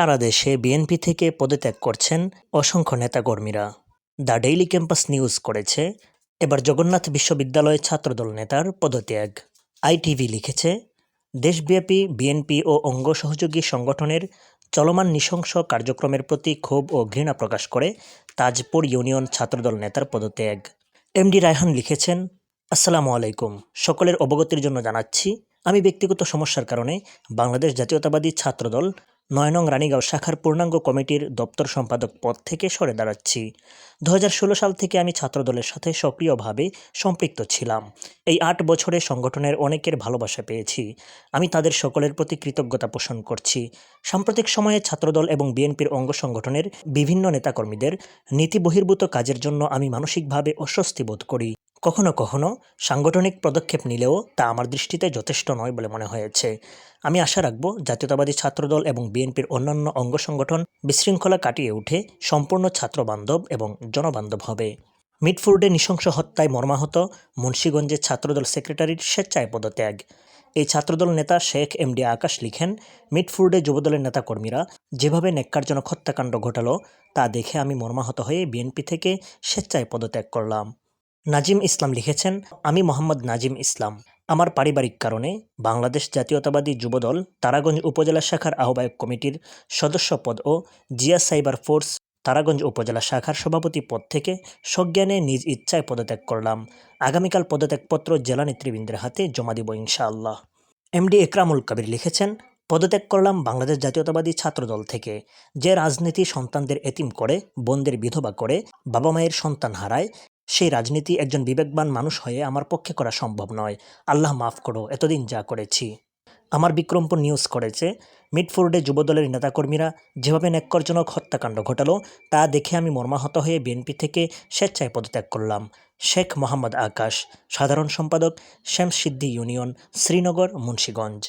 সারা দেশে বিএনপি থেকে পদত্যাগ করছেন অসংখ্য নেতাকর্মীরা। দ্য ডেইলি ক্যাম্পাস নিউজ করেছে, এবার জগন্নাথ বিশ্ববিদ্যালয় ছাত্রদল নেতার পদত্যাগ। আইটিভি লিখেছে, দেশব্যাপী বিএনপি ও অঙ্গ সহযোগী সংগঠনের চলমান নৃশংস কার্যক্রমের প্রতি ক্ষোভ ও ঘৃণা প্রকাশ করে তাজপুর ইউনিয়ন ছাত্রদল নেতার পদত্যাগ। এমডি রায়হান লিখেছেন, আসসালামু আলাইকুম। সকলের অবগতির জন্য জানাচ্ছি, আমি ব্যক্তিগত সমস্যার কারণে বাংলাদেশ জাতীয়তাবাদী ছাত্রদল নয় নং রানীগাঁও শাখার পূর্ণাঙ্গ কমিটির দপ্তর সম্পাদক পদ থেকে সরে দাঁড়াচ্ছি। দু হাজার ষোলো সাল থেকে আমি ছাত্রদলের সাথে সক্রিয়ভাবে সম্পৃক্ত ছিলাম। এই আট বছরে সংগঠনের অনেকের ভালোবাসা পেয়েছি। আমি তাদের সকলের প্রতি কৃতজ্ঞতা পোষণ করছি। সাম্প্রতিক সময়ে ছাত্রদল এবং বিএনপির অঙ্গ সংগঠনের বিভিন্ন নেতাকর্মীদের নীতি বহির্ভূত কাজের জন্য আমি মানসিকভাবে অস্বস্তি বোধ করি। কখনো কখনো সাংগঠনিক পদক্ষেপ নিলেও তা আমার দৃষ্টিতে যথেষ্ট নয় বলে মনে হয়েছে। আমি আশা রাখব জাতীয়তাবাদী ছাত্রদল এবং বিএনপির অন্যান্য অঙ্গ সংগঠন বিশৃঙ্খলা কাটিয়ে উঠে সম্পূর্ণ ছাত্রবান্ধব এবং জনবান্ধব হবে। মিটফোর্ডে নৃশংস হত্যায় মর্মাহত মুন্সীগঞ্জে ছাত্রদল সেক্রেটারির স্বেচ্ছায় পদত্যাগ। এই ছাত্রদল নেতা শেখ এমডি আকাশ লিখেন, মিটফোর্ডে যুবদলের নেতাকর্মীরা যেভাবে নেককারজনক হত্যাকাণ্ড ঘটালো, তা দেখে আমি মর্মাহত হয়ে বিএনপি থেকে স্বেচ্ছায় পদত্যাগ করলাম। নাজিম ইসলাম লিখেছেন, আমি মোহাম্মদ নাজিম ইসলাম। আমার পারিবারিক কারণে বাংলাদেশ জাতীয়তাবাদী যুবদল তারাগঞ্জ উপজেলা শাখার আহ্বায়ক কমিটির সদস্য পদ ও জিয়া সাইবার ফোর্স তারাগঞ্জ উপজেলা শাখার সভাপতি পদ থেকে সজ্ঞানে নিজ ইচ্ছায় পদত্যাগ করলাম। আগামীকাল পদত্যাগপত্র জেলা নেতৃবৃন্দের হাতে জমা দিব ইনশাআল্লাহ। এমডি একরামুল কবির লিখেছেন, পদত্যাগ করলাম বাংলাদেশ জাতীয়তাবাদী ছাত্রদল থেকে। যে রাজনীতি সন্তানদের এতিম করে, বোনদের বিধবা করে বাবা মায়ের সন্তান হারায় সেই রাজনীতি একজন বিবেকবান মানুষ হয়ে আমার পক্ষে করা সম্ভব নয়। আল্লাহ মাফ করো, এতদিন যা করেছি। আমার বিক্রমপুর নিউজ করেছে, মিডফোর্ডে যুবদলের নেতাকর্মীরা যেভাবে ন্যাক্করজনক হত্যাকাণ্ড ঘটালো, তা দেখে আমি মর্মাহত হয়ে বিএনপি থেকে স্বেচ্ছায় পদত্যাগ করলাম। শেখ মোহাম্মদ আকাশ, সাধারণ সম্পাদক শ্যামসিদ্ধি ইউনিয়ন, শ্রীনগর, মুন্সীগঞ্জ।